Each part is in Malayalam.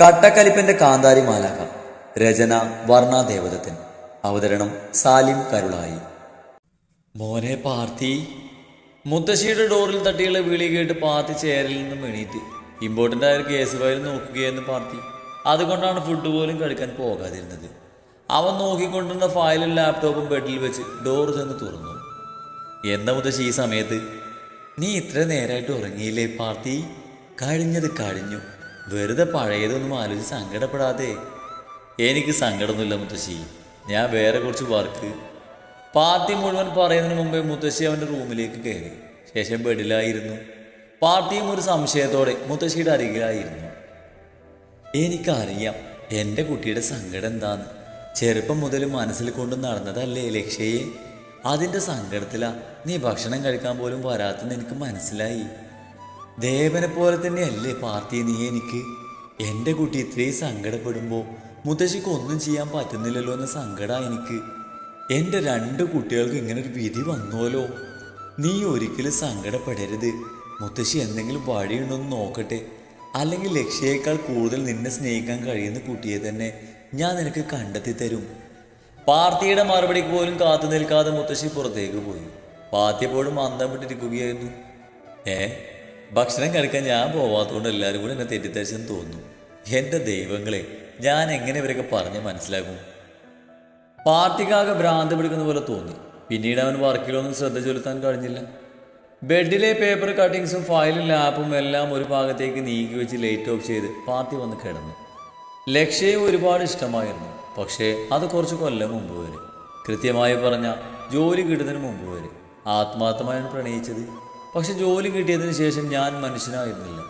കട്ടക്കലിപ്പന്റെ കാന്താരി മാലാക രചന വർണ ദേവദത്തൻ. അവതരണം സാലിം കരുളായി. മോനെ പാർത്തി മുത്തശ്ശിയുടെ ഡോറിൽ തട്ടിയുള്ള വിളി കേട്ട് പാർത്തി ചേരിൽ നിന്നും എണീറ്റ്. ഇമ്പോർട്ടന്റ് ആയ കേസ് ഫയൽ നോക്കുകയെന്ന് പാർത്തി അതുകൊണ്ടാണ് ഫുഡ് പോലും കഴിക്കാൻ പോകാതിരുന്നത്. അവൻ നോക്കിക്കൊണ്ടിരുന്ന ഫയലും ലാപ്ടോപ്പും ബെഡിൽ വെച്ച് ഡോർ ചെന്ന് തുറന്നു. എന്ന മുത്തശ്ശി ഈ സമയത്ത്? നീ ഇത്ര നേരമായിട്ട് ഉറങ്ങിയില്ലേ പാർത്തി കഴിഞ്ഞത് കഴിഞ്ഞു. വെറുതെ പഴയതൊന്നും ആലോചിച്ച് സങ്കടപ്പെടാതെ. എനിക്ക് സങ്കടമൊന്നുമില്ല മുത്തശ്ശി. ഞാൻ വേറെ കുറച്ച് വർക്ക് പാർട്ടി മുഴുവൻ പറയുന്നതിന് മുമ്പേ മുത്തശ്ശി അവന്റെ റൂമിലേക്ക് കയറി. ശേഷം ബെഡിലായിരുന്നു. പാർട്ടിയും ഒരു സംശയത്തോടെ മുത്തശ്ശിയുടെ അരികിലായിരുന്നു. എനിക്കറിയാം എന്റെ കുട്ടിയുടെ സങ്കടം എന്താന്ന്. ചെറുപ്പം മുതൽ മനസ്സിൽ കൊണ്ട് നടന്നതല്ലേ ലക്ഷ്യയെ അതിന്റെ സങ്കടത്തിലാ നീ ഭക്ഷണം കഴിക്കാൻ പോലും വരാത്തെന്ന് എനിക്ക് മനസ്സിലായി. ദേവനെ പോലെ തന്നെയല്ലേ പാർട്ടി നീ എനിക്ക്? എന്റെ കുട്ടി ഇത്രയും സങ്കടപ്പെടുമ്പോൾ മുത്തശ്ശിക്ക് ഒന്നും ചെയ്യാൻ പറ്റുന്നില്ലല്ലോ എന്ന സങ്കടമാണ് എനിക്ക്. എന്റെ രണ്ട് കുട്ടികൾക്ക് ഇങ്ങനെ ഒരു വിധി വന്നോലോ നീ ഒരിക്കലും സങ്കടപ്പെടരുത്. മുത്തശ്ശി എന്തെങ്കിലും വഴിയുണ്ടോന്ന് നോക്കട്ടെ. അല്ലെങ്കിൽ ലക്ഷ്യയേക്കാൾ കൂടുതൽ നിന്നെ സ്നേഹിക്കാൻ കഴിയുന്ന കുട്ടിയെ തന്നെ ഞാൻ നിനക്ക് കണ്ടെത്തി തരും പാർട്ടിയുടെ മറുപടിക്ക് പോലും കാത്തു നിൽക്കാതെ മുത്തശ്ശി പുറത്തേക്ക് പോയി. പാർത്തി എപ്പോഴും മന്ദം വിട്ടിരിക്കുകയായിരുന്നു. ഏ? ഭക്ഷണം കഴിക്കാൻ ഞാൻ പോവാത്തതുകൊണ്ട് എല്ലാവരും കൂടെ എന്നെ തെറ്റിദ്ധരിച്ചെന്ന് തോന്നുന്നു. എന്റെ ദൈവങ്ങളെ ഞാൻ എങ്ങനെ ഇവരൊക്കെ പറഞ്ഞ് മനസ്സിലാക്കും? പാർട്ടിക്കാകെ ഭ്രാന്ത് പിടിക്കുന്ന പോലെ തോന്നി. പിന്നീട് അവൻ വർക്കിലൊന്നും ശ്രദ്ധ ചെലുത്താൻ കഴിഞ്ഞില്ല. ബെഡിലെ പേപ്പർ കട്ടിങ്സും ഫയലും ലാപ്പും എല്ലാം ഒരു ഭാഗത്തേക്ക് നീക്കി വെച്ച് ലൈറ്റ് ഓഫ് ചെയ്ത് പാർട്ടി വന്ന് കിടന്നു. ലക്ഷ്യയെ ഒരുപാട് ഇഷ്ടമായിരുന്നു. പക്ഷേ അത് കുറച്ച് കൊല്ലം മുമ്പ് വരെ. കൃത്യമായി പറഞ്ഞ ജോലി കിട്ടുന്നതിന് മുമ്പ് വരെ. ആത്മാർത്ഥമായാണ് പ്രണയിച്ചത് പക്ഷെ ജോലി കിട്ടിയതിന് ശേഷം ഞാൻ മനുഷ്യനായിരുന്നില്ല.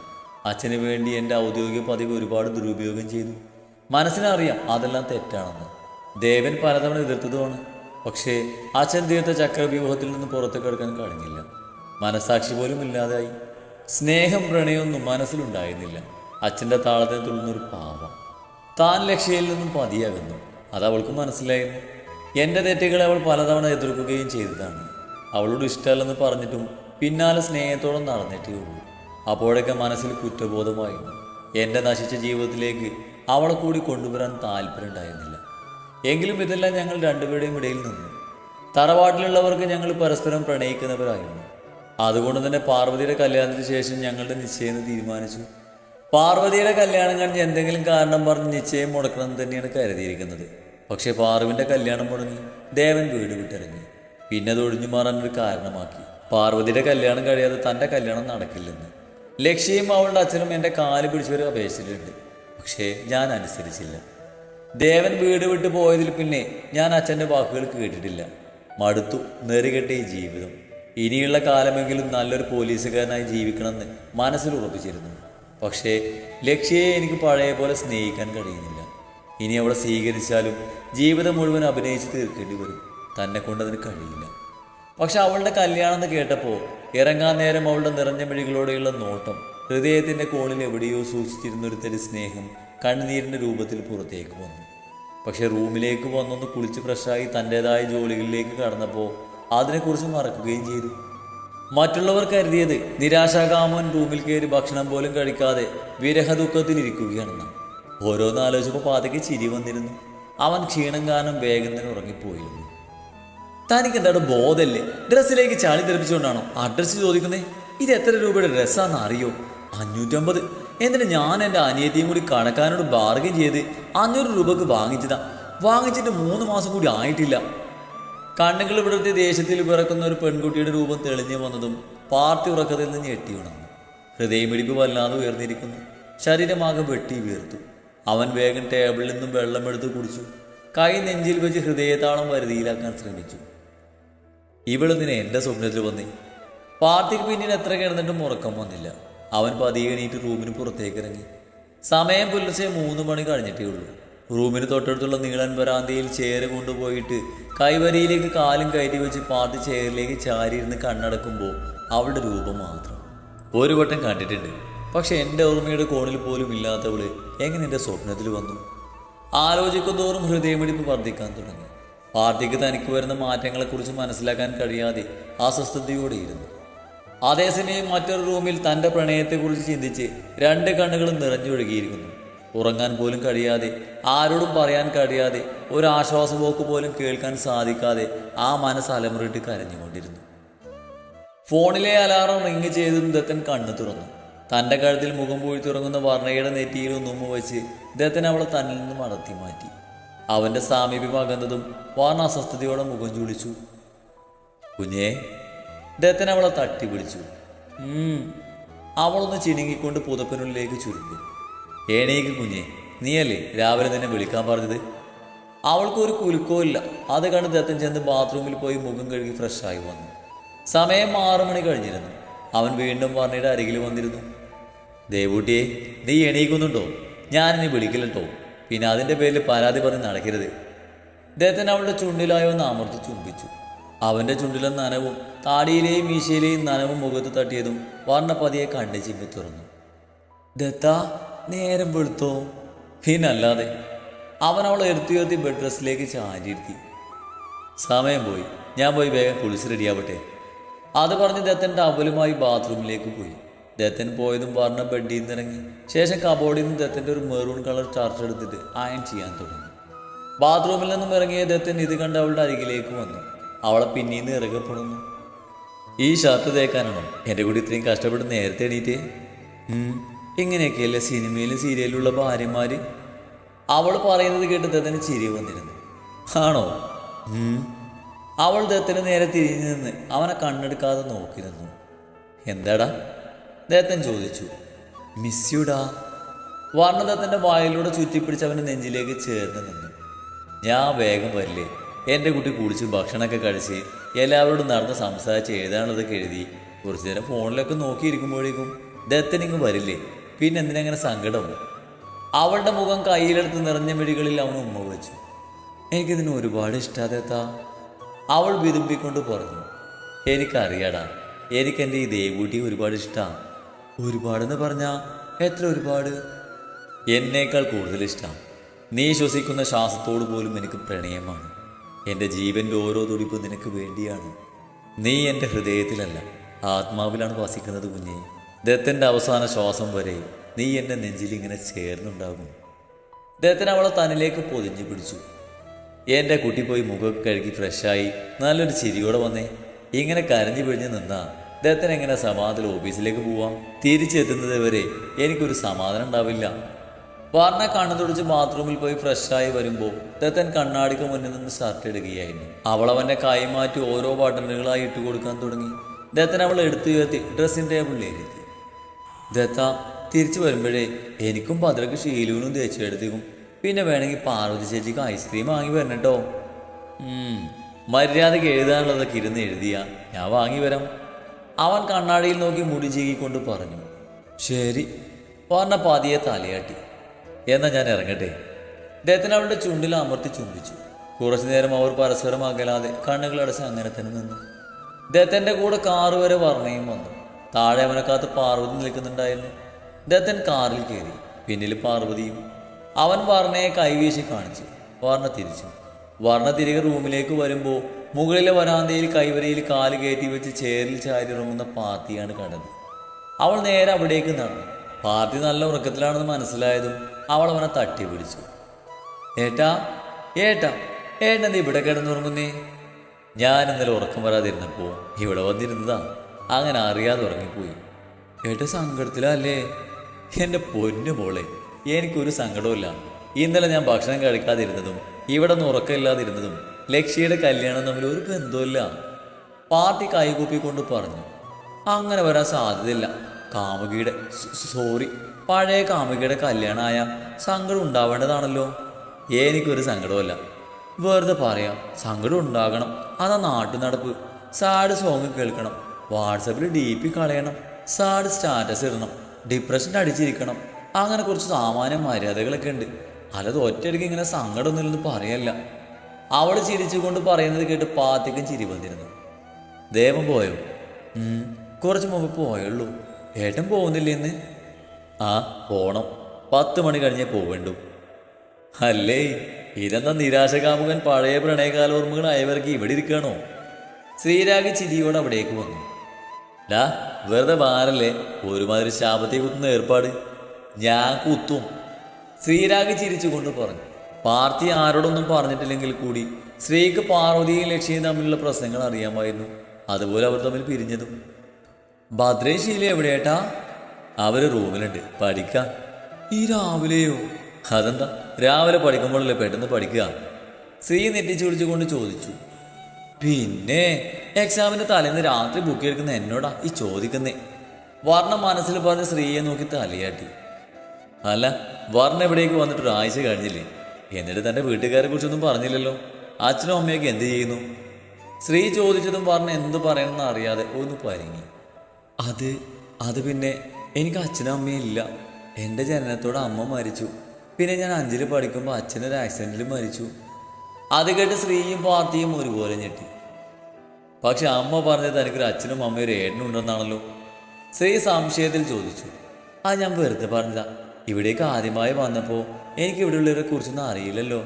അച്ഛന് വേണ്ടി എന്റെ ഔദ്യോഗിക പദവി ഒരുപാട് ദുരുപയോഗം ചെയ്തു. മനസ്സിനറിയാം അതെല്ലാം തെറ്റാണെന്ന്. ദേവൻ പലതവണ എതിർത്തതുമാണ്. പക്ഷേ അച്ഛൻ തീർത്ത ചക്രവ്യൂഹത്തിൽ നിന്ന് പുറത്തു കിടക്കാൻ കഴിഞ്ഞില്ല. മനസാക്ഷി പോലും ഇല്ലാതായി. സ്നേഹം പ്രണയമൊന്നും മനസ്സിലുണ്ടായിരുന്നില്ല. അച്ഛന്റെ താളത്തിന് തുള്ളുന്നൊരു പാവം. താൻ ലക്ഷ്യയിൽ നിന്നും പതിയാകുന്നു. അത് അവൾക്ക് മനസ്സിലായിരുന്നു. എന്റെ തെറ്റുകളെ അവൾ പലതവണ എതിർക്കുകയും ചെയ്തതാണ്. അവളോട് ഇഷ്ടമല്ലെന്ന് പറഞ്ഞിട്ടും പിന്നാലെ സ്നേഹത്തോടെ നടന്നിട്ടേ ഉള്ളൂ. അപ്പോഴൊക്കെ മനസ്സിൽ കുറ്റബോധമായിരുന്നു. എന്റെ നശിച്ച ജീവിതത്തിലേക്ക് അവളെ കൂടി കൊണ്ടുവരാൻ താല്പര്യമുണ്ടായിരുന്നില്ല എങ്കിലും ഇതെല്ലാം ഞങ്ങൾ രണ്ടുപേരുടെയും ഇടയിൽ നിന്നു. തറവാട്ടിലുള്ളവർക്ക് ഞങ്ങൾ പരസ്പരം പ്രണയിക്കുന്നവരായിരുന്നു. അതുകൊണ്ട് തന്നെ പാർവതിയുടെ കല്യാണത്തിന് ശേഷം ഞങ്ങളുടെ നിശ്ചയം തീരുമാനിച്ചു. പാർവതിയുടെ കല്യാണം കഴിഞ്ഞ് എന്തെങ്കിലും കാരണം പറഞ്ഞ് നിശ്ചയം മുടക്കണം തന്നെയാണ് കരുതിയിരിക്കുന്നത്. പക്ഷേ പാർവിന്റെ കല്യാണം മുടങ്ങി ദേവൻ വീട് വിട്ടിറങ്ങി. പിന്നെ അത് ഒഴിഞ്ഞു മാറാൻ ഒരു കാരണമാക്കി. പാർവതിയുടെ കല്യാണം കഴിയാതെ തന്റെ കല്യാണം നടക്കില്ലെന്ന്. ലക്ഷ്യയും അവളുടെ അച്ഛനും എന്റെ കാൽ പിടിച്ചവരെ അപേക്ഷിച്ചിട്ടുണ്ട്. പക്ഷേ ഞാൻ അനുസരിച്ചില്ല. ദേവൻ വീട് വിട്ടു പോയതിൽ പിന്നെ ഞാൻ അച്ഛന്റെ വാക്കുകൾ കേട്ടിട്ടില്ല. മടുത്തു നെറികെട്ട ഈ ജീവിതം. ഇനിയുള്ള കാലമെങ്കിലും നല്ലൊരു പോലീസുകാരനായി ജീവിക്കണമെന്ന് മനസ്സിൽ ഉറപ്പിച്ചിരുന്നു. പക്ഷേ ലക്ഷ്യയെ എനിക്ക് പഴയ പോലെ സ്നേഹിക്കാൻ കഴിയുന്നില്ല. ഇനി അവളെ സ്വീകരിച്ചാലും ജീവിതം മുഴുവൻ അഭിനയിച്ച് തീർക്കേണ്ടി വരും. തന്നെ കൊണ്ടതിന് കഴിയില്ല. പക്ഷെ അവളുടെ കല്യാണം എന്ന് കേട്ടപ്പോൾ ഇറങ്ങാൻ നേരം അവളുടെ നിറഞ്ഞ മിഴികളോടെയുള്ള നോട്ടം ഹൃദയത്തിന്റെ കോണിൽ എവിടെയോ സൂക്ഷിച്ചിരുന്ന ഒരു തരി സ്നേഹം കണ്ണുനീരിന്റെ രൂപത്തിൽ പുറത്തേക്ക് വന്നു. പക്ഷെ റൂമിലേക്ക് വന്നൊന്ന് കുളിച്ച് ഫ്രഷായി തന്റെതായ ജോലികളിലേക്ക് കടന്നപ്പോൾ അതിനെക്കുറിച്ച് മറക്കുകയും ചെയ്തു. മറ്റുള്ളവർ കരുതിയത് നിരാശാകാമൻ റൂമിൽ കയറി ഭക്ഷണം പോലും കഴിക്കാതെ വിരഹ ദുഃഖത്തിലിരിക്കുകയാണെന്ന് ഓരോന്ന് ആലോചിച്ചപ്പോൾ പാതയ്ക്ക് ചിരി വന്നിരുന്നു. അവൻ ക്ഷീണം കാരണം വേഗം തന്നെ ഉറങ്ങിപ്പോയിരുന്നു. തനിക്ക് എന്താണ് ബോധല്ലേ ഡ്രസ്സിലേക്ക് ചാടി തെറിപ്പിച്ചുകൊണ്ടാണോ അഡ്രസ്സ് ചോദിക്കുന്നത് ഇത് എത്ര രൂപയുടെ ഡ്രസ്സാന്ന് അറിയോ അഞ്ഞൂറ്റമ്പത്. എന്നിട്ട് ഞാൻ എന്റെ അനിയത്തിയും കൂടി കണക്കാനോട് ബാർഗൻ ചെയ്ത് അഞ്ഞൂറ് രൂപക്ക് വാങ്ങിച്ചതാ? വാങ്ങിച്ചിട്ട് മൂന്ന് മാസം കൂടി ആയിട്ടില്ല. കണ്ണുകൾ വിടർത്തി ദേശത്തിൽ പിറക്കുന്ന ഒരു പെൺകുട്ടിയുടെ രൂപം തെളിഞ്ഞു വന്നതും പാർട്ടി ഉറക്കത്തിൽ നിന്ന് ഞെട്ടി ഉണർന്നു. ഹൃദയമിടിപ്പ് വല്ലാതെ ഉയർന്നിരിക്കുന്നു. ശരീരമാകെ വെട്ടി വീർത്തു. അവൻ വേഗം ടേബിളിൽ നിന്നും വെള്ളമെടുത്ത് കുടിച്ചു. കൈ നെഞ്ചിൽ വെച്ച് ഹൃദയത്താളം വരുതിയിലാക്കാൻ ശ്രമിച്ചു. ഇവളെന്തിനെ എന്റെ സ്വപ്നത്തിൽ വന്നി. പാർട്ടിക്ക് പിന്നീട് എത്ര കിടന്നിട്ടും ഉറക്കം വന്നില്ല. അവൻ പതിയെ എണീറ്റ് റൂമിന് പുറത്തേക്ക് ഇറങ്ങി. സമയം പുലർച്ചെ മൂന്ന് മണി കഴിഞ്ഞിട്ടേ ഉള്ളൂ. റൂമിന് തൊട്ടടുത്തുള്ള നീളൻ വരാന്തയിൽ ചേര് കൊണ്ടുപോയിട്ട് കൈവരിയിലേക്ക് കാലും കയറ്റി വെച്ച് പാർട്ടി ചെയറിലേക്ക് ചാരിയിരുന്ന് കണ്ണടക്കുമ്പോൾ അവളുടെ രൂപം മാത്രം. ഒരു വട്ടം കണ്ടിട്ടുണ്ട്. പക്ഷെ എന്റെ ഓർമ്മയുടെ കോണിൽ പോലും ഇല്ലാത്തവൾ എങ്ങനെ എന്റെ സ്വപ്നത്തിൽ വന്നു? ആലോചിക്കുന്തോറും ഹൃദയമിടിപ്പ് വർദ്ധിക്കാൻ തുടങ്ങി. പാർട്ടിക്ക് തനിക്ക് വരുന്ന മാറ്റങ്ങളെക്കുറിച്ച് മനസ്സിലാക്കാൻ കഴിയാതെ അസ്വസ്ഥതയോടെയിരുന്നു. അതേസമയം മറ്റൊരു റൂമിൽ തന്റെ പ്രണയത്തെക്കുറിച്ച് ചിന്തിച്ച് രണ്ട് കണ്ണുകളും നിറഞ്ഞൊഴുകിയിരിക്കുന്നു. ഉറങ്ങാൻ പോലും കഴിയാതെ ആരോടും പറയാൻ കഴിയാതെ ഒരു ആശ്വാസപോക്ക് പോലും കേൾക്കാൻ സാധിക്കാതെ ആ മനസ്സ് അലമുറിയിട്ട് കരഞ്ഞുകൊണ്ടിരുന്നു. ഫോണിലെ അലാറം റിങ് ചെയ്തും ദത്തൻ കണ്ണു തുറന്നു. തന്റെ കഴുത്തിൽ മുഖം പൂഴ്ത്തിറങ്ങുന്ന വർണയുടെ നെറ്റിയിൽ വെച്ച് ദത്തൻ അവളെ തന്നിൽ നിന്ന് അടത്തി മാറ്റി അവന്റെ സാമീപ്യമാകുന്നതും വാർണാസ്വസ്ഥതയോടെ മുഖം ചൂളിച്ചു. കുഞ്ഞേ ദത്തൻ അവളെ തട്ടി പിടിച്ചു. അവളൊന്ന് ചിണുങ്ങിക്കൊണ്ട് പുതപ്പിനുള്ളിലേക്ക് ചുരുക്കി ഏണീക്ക് കുഞ്ഞേ നീയല്ലേ രാവിലെ തന്നെ വിളിക്കാൻ പറഞ്ഞത്? അവൾക്ക് ഒരു കുലുക്കോ ഇല്ല. അത് കണ്ട് ദത്തൻ ചെന്ന് ബാത്റൂമിൽ പോയി മുഖം കഴുകി ഫ്രഷായി വന്നു. സമയം ആറു മണി കഴിഞ്ഞിരുന്നു. അവൻ വീണ്ടും വർണയുടെ അരികിൽ വന്നിരുന്നു. ദേവൂട്ടിയെ നീ എണീക്കുന്നുണ്ടോ? ഞാനിനി വിളിക്കില്ലട്ടോ. പിന്നെ അതിന്റെ പേരിൽ പരാതി പറഞ്ഞ് നടക്കരുത്. ദത്തൻ അവളുടെ ചുണ്ടിലായോ ഒന്ന് അമർത്തി ചുംബിച്ചു. അവന്റെ ചുണ്ടിലെ നനവും താടിയിലെയും മീശയിലെയും നനവും മുഖത്ത് തട്ടിയതും വർണ പതിയെ കണ്ണ് ചിമ്മി തുറന്നു. ദത്ത നേരം വെളുത്തോ? പിന്നല്ലാതെ അവൻ അവളെ എടുത്തു ഉയർത്തി ബെഡ് ഡ്രസ്സിലേക്ക് ചാരിയിരുത്തി. സമയം പോയി. ഞാൻ പോയി വേഗം കുളിച്ച് റെഡിയാവട്ടെ അത് പറഞ്ഞ് ദത്തൻ ടവലുമായി ബാത്റൂമിലേക്ക് പോയി. ദത്തൻ പോയതും പറഞ്ഞ ബെഡിൽ നിന്ന് ഇറങ്ങി. ശേഷം കബോർഡിൽ നിന്ന് ഇദ്ദേഹത്തിന്റെ ഒരു മെറൂൺ കളർ ചാർജ് എടുത്തിട്ട് അയൺ ചെയ്യാൻ തുടങ്ങി. ബാത്റൂമിൽ നിന്നും ഇറങ്ങിയ ദത്തൻ ഇത് കണ്ട് അവളുടെ അരികിലേക്ക് വന്നു. അവളെ പിന്നീന്ന് ഇറങ്ങപ്പെടുന്നു ഈ ഷർട്ട് തേക്കാനാണോ എന്റെ കൂടി ഇത്രയും കഷ്ടപ്പെട്ട് നേരത്തെ എണീറ്റ്. ഇങ്ങനെയൊക്കെയല്ലേ സിനിമയിലും സീരിയലിലുള്ള ഭാര്യമാർ അവൾ പറയുന്നത് കേട്ട് ദത്തന് ചിരി വന്നിരുന്നു. ആണോ? അവൾ ദത്തിന് നേരെ തിരിഞ്ഞു നിന്ന് അവനെ കണ്ണെടുക്കാതെ നോക്കിയിരുന്നു. എന്താടാ? ദത്തൻ ചോദിച്ചു മിസ് വർണദത്തിന്റെ വായിലൂടെ ചുറ്റിപ്പിടിച്ച് അവന്റെ നെഞ്ചിലേക്ക് ചേർന്ന് നിന്നു. ഞാൻ വേഗം വരില്ലേ? എന്റെ കുട്ടി കുളിച്ച് ഭക്ഷണമൊക്കെ കഴിച്ച് എല്ലാവരോടും നടന്ന് സംസാരിച്ച് എഴുതാനുള്ളതൊക്കെ എഴുതി കുറച്ച് നേരം ഫോണിലൊക്കെ നോക്കിയിരിക്കുമ്പോഴേക്കും ദത്തനിങ്ങ് വരില്ലേ? പിന്നെ എന്തിനങ്ങനെ സങ്കടമോ അവളുടെ മുഖം കയ്യിലെടുത്ത് നിറഞ്ഞ മിഴികളിൽ അവൻ ഉമ്മ വെച്ചു എനിക്കിതിന് ഒരുപാട് ഇഷ്ടാതെത്താ അവൾ വിതുമ്പിക്കൊണ്ട് പറഞ്ഞു എനിക്കറിയാടാ എനിക്കെന്റെ ഈ ദേവൂട്ടി ഒരുപാട് ഇഷ്ടമാണ് ഒരുപാടെന്ന് പറഞ്ഞ എത്ര ഒരുപാട്? എന്നേക്കാൾ കൂടുതൽ ഇഷ്ടം. നീ ശ്വസിക്കുന്ന ശ്വാസത്തോട് പോലും എനിക്ക് പ്രണയമാണ്. എന്റെ ജീവന്റെ ഓരോ തുടിപ്പും നിനക്ക് വേണ്ടിയാണ്. നീ എന്റെ ഹൃദയത്തിലല്ല ആത്മാവിലാണ് വസിക്കുന്നത് കുഞ്ഞെ. ദത്തന്റെ അവസാന ശ്വാസം വരെ നീ എന്റെ നെഞ്ചിലിങ്ങനെ ചേർന്നുണ്ടാകും. ദത്തൻ അവളെ തന്നിലേക്ക് പൊതിഞ്ഞു പിടിച്ചു. എന്റെ കുട്ടി പോയി മുഖമൊക്കെ കഴുകി ഫ്രഷായി നല്ലൊരു ചിരിയോടെ വന്നേ. ഇങ്ങനെ കരഞ്ഞു പിഴിഞ്ഞ് നിന്നാ ദത്തൻ എങ്ങനെ സമാധാനത്തിൽ ഓഫീസിലേക്ക് പോവാം? തിരിച്ചെത്തുന്നത് വരെ എനിക്കൊരു സമാധാനം ഉണ്ടാവില്ല. വാർണ കണ്ണു തുടച്ച് ബാത്റൂമിൽ പോയി ഫ്രഷായി വരുമ്പോൾ ദത്തൻ കണ്ണാടിക്ക് മുന്നിൽ നിന്ന് ഷർട്ട് ഇടുകയായിരുന്നു. അവൾ അവന്റെ കൈ മാറ്റി ഓരോ ബട്ടണുകളായി ഇട്ട് കൊടുക്കാൻ തുടങ്ങി. ദത്തൻ എടുത്തു എടുത്തുയർത്തി ഡ്രസ്സിംഗ് ടേബിളിലേക്ക് ദത്ത തിരിച്ചു വരുമ്പോഴേ എനിക്കും ഭദ്രക്ക് ഷീലുവിനും തേച്ചെടുത്തേക്കും പിന്നെ വേണമെങ്കിൽ പാർവതി ചേച്ചിക്ക് ഐസ്ക്രീം വാങ്ങി വരണം കേട്ടോ മര്യാദയ്ക്ക് എഴുതാനുള്ളതൊക്കെ ഇരുന്ന് എഴുതിയാ. ഞാൻ വാങ്ങി വരാം. അവൻ കണ്ണാടിയിൽ നോക്കി മുടി ചീകിക്കൊണ്ട് പറഞ്ഞു ശരി പറഞ്ഞ പാതിയെ തലയാട്ടി. എന്നാ ഞാൻ ഇറങ്ങട്ടെ. അദ്ദേഹത്തിന് അവളുടെ ചുണ്ടിൽ അമർത്തി ചുംബിച്ചു. കുറച്ചു നേരം അവർ പരസ്പരം അകലാതെ കണ്ണുകളടച്ച് അങ്ങനെ തന്നെ നിന്നു. ദത്തന്റെ കൂടെ കാറ് വരെ വർണയും വന്നു. താഴെ അവനെ പാർവതി നിൽക്കുന്നുണ്ടായിരുന്നു. ദത്തൻ കാറിൽ കയറി. പിന്നിൽ പാർവതിയും അവൻ വർണയെ കൈവീശി കാണിച്ചു. വർണ തിരിച്ചു. വർണ തിരികെ റൂമിലേക്ക് വരുമ്പോൾ മുകളിലെ വരാന്തയിൽ കൈവരയിൽ കാൽ കയറ്റി വെച്ച് ചേരിൽ ചാരി ഇറങ്ങുന്ന പാത്തിയാണ് കണ്ടത് അവൾ നേരെ അവിടേക്ക് നടന്നു. പാത്തി നല്ല ഉറക്കത്തിലാണെന്ന് മനസ്സിലായതും അവൾ അവനെ തട്ടി പിടിച്ചു. ഏട്ടാ ഏട്ടാ ഏട്ടൻ ഇവിടെ കിടന്നുറങ്ങുന്നേ? ഞാൻ ഇന്നലെ ഉറക്കം വരാതിരുന്നപ്പോ ഇവിടെ വന്നിരുന്നതാ. അങ്ങനെ അറിയാതെ ഉറങ്ങിപ്പോയി. ഏട്ട സങ്കടത്തിലല്ലേ? എന്റെ പൊന്നു മോളെ എനിക്കൊരു സങ്കടമില്ല ഇന്നലെ ഞാൻ ഭക്ഷണം കഴിക്കാതിരുന്നതും ഇവിടെ നിന്ന് ഉറക്കമില്ലാതിരുന്നതും ലക്ഷ്യയുടെ കല്യാണം തമ്മിൽ ഒരു ബന്ധമില്ല പാർട്ടി കൈകൂപ്പിക്കൊണ്ട് പറഞ്ഞു അങ്ങനെ വരാൻ സാധ്യതയില്ല. കാമുകിയുടെ സോറി പഴയ കാമുകിയുടെ കല്യാണമായ സങ്കടം ഉണ്ടാവേണ്ടതാണല്ലോ. എനിക്കൊരു സങ്കടമല്ല വെറുതെ പറയാം സങ്കടം ഉണ്ടാകണം. അതാ നാട്ടു നടപ്പ്. സാഡ് സോങ് കേൾക്കണം. വാട്സപ്പിൽ ഡി പി കളയണം. സാഡ് സ്റ്റാറ്റസ് ഇടണം. ഡിപ്രഷൻ അടിച്ചിരിക്കണം. അങ്ങനെ കുറച്ച് സാമാന്യ മര്യാദകളൊക്കെ ഉണ്ട്. അല്ലാതെ ഒറ്റയടിക്ക് ഇങ്ങനെ സങ്കടമൊന്നുമില്ലെന്ന് പറയല്ല. അവൾ ചിരിച്ചുകൊണ്ട് പറയുന്നത് കേട്ട് പാത്തിക്കും ചിരി വന്നിരുന്നു. ദേവൻ പോയോ? കുറച്ച് മുമ്പ് പോയുള്ളൂ ഏട്ടൻ പോകുന്നില്ലേ ഇന്ന് ആ പോണം. പത്ത് മണി കഴിഞ്ഞേ പോവേണ്ടു. അല്ലേ? ഇതെന്താ നിരാശകാമുകൻ പഴയ പ്രണയകാല ഓർമ്മകൾ അയവർക്ക് ഇവിടെ ഇരിക്കണോ? ശ്രീരാഗി ചിരിയോട് അവിടേക്ക് വന്നു. ഡാ വെറുതെ വാരല്ലേ? ഒരുമാതിരി ശാപത്തെ കുത്തുന്ന ഏർപ്പാട്. ഞാൻ കുത്തും. ശ്രീരാഗ് ചിരിച്ചുകൊണ്ട് പറഞ്ഞു. പാർത്തി ആരോടൊന്നും പറഞ്ഞിട്ടില്ലെങ്കിൽ കൂടി സ്ത്രീക്ക് പാർവതിയും ലക്ഷ്മിയും തമ്മിലുള്ള പ്രശ്നങ്ങൾ അറിയാമായിരുന്നു. അതുപോലെ അവർ തമ്മിൽ പിരിഞ്ഞതും. ഭദ്രയും ശീല എവിടെയേട്ടാ? അവർ റൂമിലുണ്ട്. പഠിക്ക. ഈ രാവിലെയോ? അതെന്താ? രാവിലെ പഠിക്കുമ്പോഴല്ലേ പെട്ടെന്ന് പഠിക്കുക? സ്ത്രീ നെറ്റിച്ചു പിടിച്ചുകൊണ്ട് ചോദിച്ചു. പിന്നെ എക്സാമിന്റെ തലേന്ന് രാത്രി ബുക്ക് എടുക്കുന്ന എന്നോടാ ഈ ചോദിക്കുന്നേ? വർണ മനസ്സിൽ പറഞ്ഞ് സ്ത്രീയെ നോക്കി തലയാട്ടി. അല്ല വർണ എവിടേക്ക് വന്നിട്ട് ഒരാഴ്ച കഴിഞ്ഞില്ലേ? എന്നിട്ട് തന്റെ വീട്ടുകാരെ കുറിച്ചൊന്നും പറഞ്ഞില്ലല്ലോ. അച്ഛനും അമ്മയൊക്കെ എന്ത് ചെയ്യുന്നു? സ്ത്രീ ചോദിച്ചതും പറഞ്ഞ് എന്ത് പറയണമെന്ന് അറിയാതെ ഒന്ന് പരിങ്ങി. അത് അത് പിന്നെ എനിക്ക് അച്ഛനും അമ്മയും ഇല്ല. എന്റെ ജനനത്തോടെ അമ്മ മരിച്ചു. പിന്നെ ഞാൻ അഞ്ചിൽ പഠിക്കുമ്പോൾ അച്ഛനൊരു ആക്സിഡന്റിൽ മരിച്ചു. അത് കേട്ട് സ്ത്രീയും പാർട്ടിയും ഒരുപോലെ ഞെട്ടി. പക്ഷെ അമ്മ പറഞ്ഞത് തനിക്കൊരു അച്ഛനും അമ്മയും ഒരു ഏട്ടനും ഉണ്ടെന്നാണല്ലോ. ശ്രീ സംശയത്തിൽ ചോദിച്ചു. ആ ഞാൻ വെറുതെ പറഞ്ഞതാ. ഇവിടേക്ക് ആദ്യമായി വന്നപ്പോൾ എനിക്ക് ഇവിടെയുള്ളവരെ കുറിച്ചൊന്നും അറിയില്ലല്ലോ.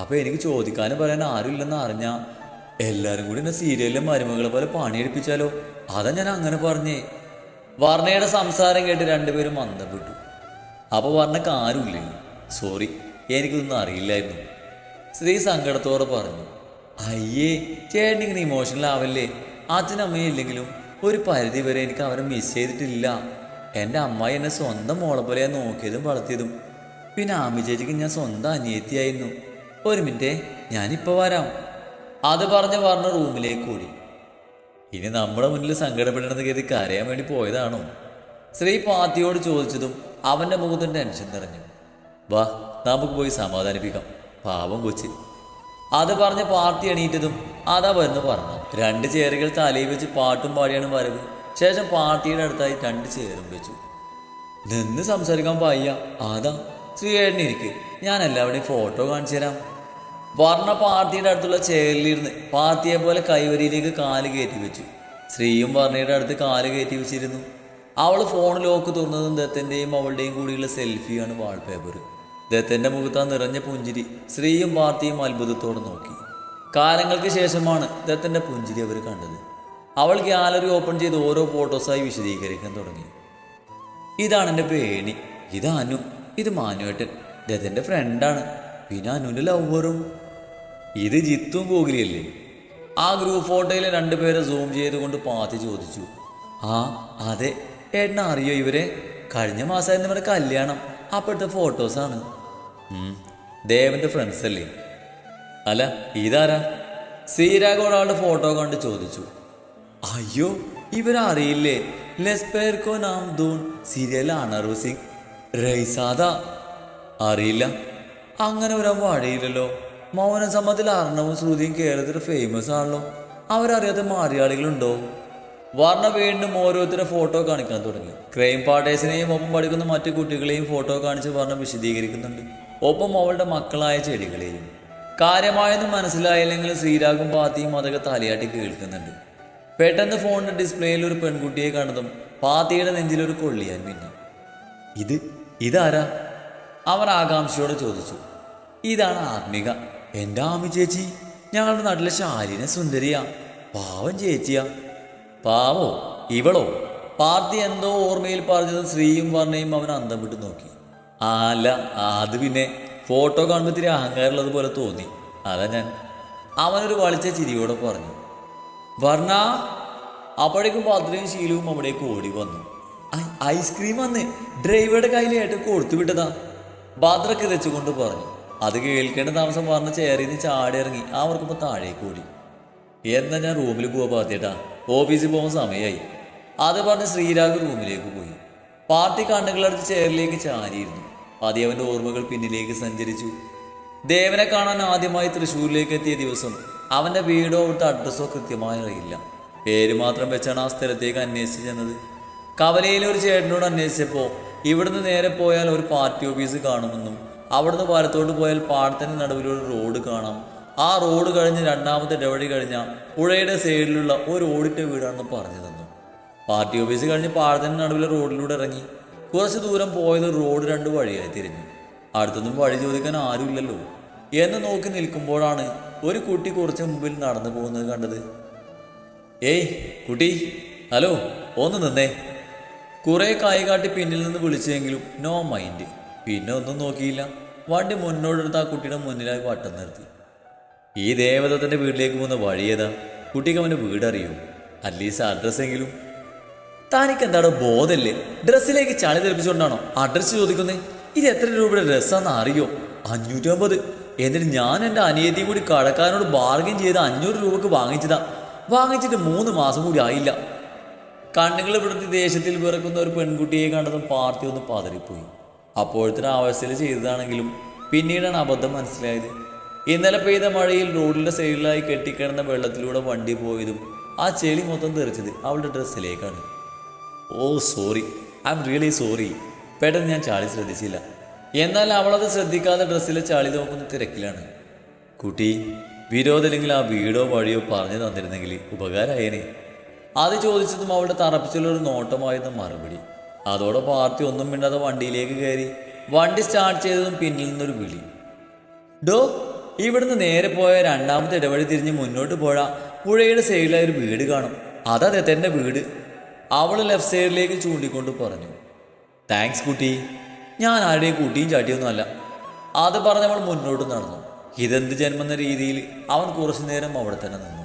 അപ്പോൾ എനിക്ക് ചോദിക്കാനും പറയാൻ ആരുമില്ലെന്ന് അറിഞ്ഞാൽ എല്ലാവരും കൂടി എന്നെ സീരിയലിലെ മരുമകളെ പോലെ പണിയെടുപ്പിച്ചാലോ? അതാ ഞാൻ അങ്ങനെ പറഞ്ഞേ. വർണയുടെ സംസാരം കേട്ട് രണ്ടുപേരും മന്ദപ്പെട്ടു അപ്പോൾ വർണക്ക് ആരുമില്ലേ? സോറി എനിക്കിതൊന്നും അറിയില്ലായിരുന്നു. സ്ത്രീ സങ്കടത്തോടെ പറഞ്ഞു അയ്യേ ചേട്ടൻ ഇങ്ങനെ ഇമോഷണൽ ആവല്ലേ? അച്ഛനമ്മയില്ലെങ്കിലും ഒരു പരിധി വരെ എനിക്ക് അവരെ മിസ് ചെയ്തിട്ടില്ല. എന്റെ അമ്മ എന്നെ സ്വന്തം മോളെ പോലെ നോക്കിയതും വളർത്തിയതും. പിന്നെ ആമി ചേച്ചിക്ക് ഞാൻ സ്വന്തം അനിയത്തിയായിരുന്നു. ഒരു മിനിറ്റേ ഞാനിപ്പോൾ വരാം. അത് പറഞ്ഞ് പറഞ്ഞ റൂമിലേക്ക് ഓടി. ഇനി നമ്മുടെ മുന്നിൽ സങ്കടപ്പെടണമെന്ന് കരുതി കരയാൻ വേണ്ടി പോയതാണോ? ശ്രീ പാത്തിയോട് ചോദിച്ചതും അവന്റെ മുഖത്തും ടെൻഷൻ നിറഞ്ഞു. വാ നമുക്ക് പോയി സമാധാനിപ്പിക്കാം. പാവം കൊച്ചി. അത് പറഞ്ഞ് പാർട്ടി എണീറ്റതും അതാ വരുന്നു പറഞ്ഞു രണ്ട് ചേരുകൾ തലയിൽ വെച്ച് പാട്ടും പാടിയാണ് വരവ്. ശേഷം പാർട്ടിയുടെ അടുത്തായി രണ്ട് ചേരും വെച്ചു. നിന്ന് സംസാരിക്കാൻ പയ്യ ആദാ ശ്രീയേട്ടൻ ഇരിക്ക്. ഞാൻ എല്ലാവരുടെയും ഫോട്ടോ കാണിച്ചു തരാം. വർണ പാർട്ടിയുടെ അടുത്തുള്ള ചേരിലിരുന്ന് പാർട്ടിയെ പോലെ കൈവരിയിലേക്ക് കാൽ കയറ്റി വെച്ചു. ശ്രീയും വർണയുടെ അടുത്ത് കാൽ കയറ്റി വെച്ചിരുന്നു. അവൾ ഫോൺ ലോക്ക് തുറന്നതും ദത്തന്റെയും അവളുടെയും കൂടിയുള്ള സെൽഫിയാണ് വാൾപേപ്പർ ദത്തന്റെ മുഖത്ത് നിറഞ്ഞ പുഞ്ചിരി ശ്രീയും പാർട്ടിയും അത്ഭുതത്തോടെ നോക്കി. കാലങ്ങൾക്ക് ശേഷമാണ് ദത്തന്റെ പുഞ്ചിരി അവർ കണ്ടത്. അവൾ ഗ്യാലറി ഓപ്പൺ ചെയ്ത് ഓരോ ഫോട്ടോസായി വിശദീകരിക്കാൻ തുടങ്ങി. ഇതാണ് എന്റെ പേണി ഇത് അനു. ഇത് മാനുവേട്ടൻ. ഇതെന്റെ ഫ്രണ്ടാണ്. പിന്നെ അനുവിന്റെ ലവറും ഇത് ജിത്തും കോഹ്ലിയല്ലേ ആ ഗ്രൂപ്പ് ഫോട്ടോയിൽ രണ്ടുപേരെ സൂം ചെയ്തുകൊണ്ട് പാത്തി ചോദിച്ചു. ആ അതെ. ഏട്ടന അറിയോ ഇവരെ? കഴിഞ്ഞ മാസമായിരുന്നു ഇവരുടെ കല്യാണം. അപ്പോഴത്തെ ഫോട്ടോസാണ്. ദേവന്റെ ഫ്രണ്ട്സ് അല്ലേ അല്ല ഇതാരാ? സീരാഗോട് ആളുടെ ഫോട്ടോ കണ്ട് ചോദിച്ചു. അയ്യോ ഇവരറിയില്ലേ? ലെസ്പേർക്കോ നാം ദൂൺ സീരിയലാണ് റോസിങ് റൈസാദ അറിയില്ല. അങ്ങനെ വരാൻ വഴിയില്ലല്ലോ. മൗനസമ്മത്തിൽ അർണവും ശ്രുതിയും കേരളത്തിൽ ഫേമസ് ആണല്ലോ. അവരറിയാത്ത മാറിയാളികളുണ്ടോ വർണ വീണ്ടും ഓരോരുത്തരുടെ ഫോട്ടോ കാണിക്കാൻ തുടങ്ങി. ക്രൈം പാർട്ടേഴ്സിനെയും ഒപ്പം പഠിക്കുന്ന മറ്റു കുട്ടികളെയും ഫോട്ടോ കാണിച്ച് വർണ വിശദീകരിക്കുന്നുണ്ട്. ഒപ്പം അവളുടെ മക്കളായ ചെടികളെയും. കാര്യമായൊന്നും മനസ്സിലായില്ലെങ്കിൽ ശ്രീരാഗും പാത്തിയും അതൊക്കെ തലയാട്ടി കേൾക്കുന്നുണ്ട്. പെട്ടെന്ന് ഫോണിന്റെ ഡിസ്പ്ലേയിൽ ഒരു പെൺകുട്ടിയെ കണ്ടതും പാത്തിയുടെ നെഞ്ചിലൊരു കൊള്ളിയാൻ മിന്നി. ഇത് ഇതാരാ? അവർ ആകാംക്ഷയോടെ ചോദിച്ചു. ഇതാണ് ആത്മിക. എന്റെ ആമി ചേച്ചി. ഞങ്ങളുടെ നാട്ടിലെ ശാലിന സുന്ദരിയാ. പാവം ചേച്ചിയാ. പാവോ? ഇവളോ? പാർത്തി എന്തോ ഓർമ്മയിൽ പറഞ്ഞത് ശ്രീയും വർണയും അവൻ അന്തം വിട്ട് നോക്കി. അല്ല അത് പിന്നെ ഫോട്ടോ കാണുമ്പോൾ ഇത്തിരി അഹങ്കാരമുള്ളത് പോലെ തോന്നി. അതാ ഞാൻ. അവനൊരു വളിച്ച ചിരിയോടെ പറഞ്ഞു. വർണ അപ്പോഴേക്കും ഭദ്രയും ശീലവും അവിടേക്ക് ഓടി വന്നു. ഐസ്ക്രീം വന്ന് ഡ്രൈവറുടെ കയ്യിലായിട്ട് കൊടുത്തു വിട്ടതാ. ഭദ്ര കിതച്ചുകൊണ്ട് പറഞ്ഞു അത് കേൾക്കേണ്ട താമസം പറഞ്ഞ ചേറിന്ന് ചാടി ഇറങ്ങി അവർക്കിപ്പോൾ താഴേക്ക് ഓടി. എന്നാ ഞാൻ റൂമിൽ പോവാ പാത്തിയേട്ടാ ഓഫീസിൽ പോകുന്ന സമയമായി അത് പറഞ്ഞ് ശ്രീരാഗ് റൂമിലേക്ക് പോയി. പാർട്ടി കണ്ണുകളടുത്ത് ചേറിലേക്ക് ചാരിയിരുന്നു. ആദ്യം അവന്റെ ഓർമ്മകൾ പിന്നിലേക്ക് സഞ്ചരിച്ചു. ദേവനെ കാണാൻ ആദ്യമായി തൃശ്ശൂരിലേക്ക് എത്തിയ ദിവസം അവന്റെ വീടോ അവിടുത്തെ അഡ്രസ്സോ കൃത്യമായി അറിയില്ല. പേര് മാത്രം വെച്ചാണ് ആ സ്ഥലത്തേക്ക് അന്വേഷിച്ച് ചെന്നത്. കവലയിലെ ഒരു ചേട്ടനോട് അന്വേഷിച്ചപ്പോൾ ഇവിടുന്ന് നേരെ പോയാൽ ഒരു പാർട്ടി ഓഫീസ് കാണുമെന്നും അവിടുന്ന് വലത്തോട്ട് പോയാൽ പാടത്തിന് നടുവിലൊരു റോഡ് കാണാം. ആ റോഡ് കഴിഞ്ഞ് രണ്ടാമത്തെ ഇടവഴി കഴിഞ്ഞാൽ പുഴയുടെ സൈഡിലുള്ള ഒരു ഓടിട്ട വീടാണെന്ന് പറഞ്ഞു തന്നു. പാർട്ടി ഓഫീസ് കഴിഞ്ഞ് പാടത്തിന് നടുവിലെ റോഡിലൂടെ ഇറങ്ങി കുറച്ച് ദൂരം പോയത് റോഡ് രണ്ട് വഴിയായി തിരിഞ്ഞു. അടുത്തൊന്നും വഴി ചോദിക്കാൻ ആരുമില്ലല്ലോ. എന്ന് നോക്കി നിൽക്കുമ്പോഴാണ് ഒരു കുട്ടി കുറച്ച് മുമ്പിൽ നടന്നു പോകുന്നത് കണ്ടത്. ഏയ് കുട്ടി ഹലോ ഒന്ന് നിന്നേ. കുറേ കൈകാട്ടി കാട്ടി പിന്നിൽ നിന്ന് വിളിച്ചെങ്കിലും നോ മൈൻഡ്. പിന്നെ ഒന്നും നോക്കിയില്ല. വണ്ടി മുന്നോട്ടെടുത്ത് ആ കുട്ടിയുടെ മുന്നിലായി വട്ടം നിർത്തി. ഈ ദേവതത്തിന്റെ വീട്ടിലേക്ക് പോകുന്ന വഴിയേതാ കുട്ടിക്ക് അവന്റെ വീടറിയോ? അറ്റ്ലീസ്റ്റ് അഡ്രസ് എങ്കിലും. താനിക്ക് എന്താണോ ബോധല്ലേ ഡ്രസ്സിലേക്ക് ചളി തെളിപ്പിച്ചുകൊണ്ടാണോ അഡ്രസ്സ് ചോദിക്കുന്നത് ഇത് എത്ര രൂപയുടെ ഡ്രസ്സാണെന്ന് അറിയോ? അഞ്ഞൂറ്റമ്പത് എന്നിട്ട് ഞാൻ എന്റെ അനിയത്തി കൂടി കടക്കാരനോട് ബാർഗൻ ചെയ്ത് അഞ്ഞൂറ് രൂപക്ക് വാങ്ങിച്ചതാ. വാങ്ങിച്ചിട്ട് മൂന്ന് മാസം കൂടി ആയില്ല. കണ്ണുകൾ ഇവിടുത്തെ ദേശത്തിൽ പിറക്കുന്ന ഒരു പെൺകുട്ടിയെ കണ്ടതും പാർട്ടി ഒന്ന് പതറിപ്പോയി. അപ്പോഴത്തെ അവസ്ഥയിൽ ചെയ്തതാണെങ്കിലും പിന്നീടാണ് അബദ്ധം മനസ്സിലായത്. ഇന്നലെ പെയ്ത മഴയിൽ റോഡിന്റെ സൈഡിലായി കെട്ടിക്കിടന്ന വെള്ളത്തിലൂടെ വണ്ടി പോയതും ആ ചെളി മൊത്തം തെറിച്ചത് അവളുടെ ഡ്രസ്സിലേക്കാണ്. Oh sorry I M really sorry പെട്ടെന്ന് ഞാൻ ചാളി ശ്രദ്ധിച്ചില്ല. എന്നാൽ അവളത് ശ്രദ്ധിക്കാതെ ഡ്രസ്സിലെ ചാളി നോക്കുന്ന തിരക്കിലാണ്. കുട്ടി വിരോധമില്ലെങ്കിൽ ആ വീടോ വഴിയോ പറഞ്ഞു തന്നിരുന്നെങ്കിൽ ഉപകാരമായേനെ അത് ചോദിച്ചതും അവളുടെ തറപ്പിച്ചുള്ളൊരു നോട്ടമായിരുന്നു മറുപടി. അതോടെ പാർട്ടി ഒന്നും മിണ്ടാതെ വണ്ടിയിലേക്ക് കയറി വണ്ടി സ്റ്റാർട്ട് ചെയ്തതും പിന്നിൽ നിന്നൊരു വിളി. ഡോ ഇവിടുന്ന് നേരെ പോയ രണ്ടാമത്തെ ഇടവഴി തിരിഞ്ഞ് മുന്നോട്ട് പോഴ പുഴയുടെ സൈഡിലായി ഒരു വീട് കാണും. അതാ ദത്തന്റെ വീട്. അവൾ ലെഫ്റ്റ് സൈഡിലേക്ക് ചൂണ്ടിക്കൊണ്ട് പറഞ്ഞു. താങ്ക്സ് കുട്ടി. ഞാൻ ആരുടെയും കൂട്ടിയും ചാട്ടിയൊന്നും അല്ല അത് പറഞ്ഞ് അവൾ മുന്നോട്ട് നടന്നു. ഇതെന്ത് ജന്മെന്ന രീതിയിൽ അവൻ കുറച്ചു നേരം അവിടെ തന്നെ നിന്നു.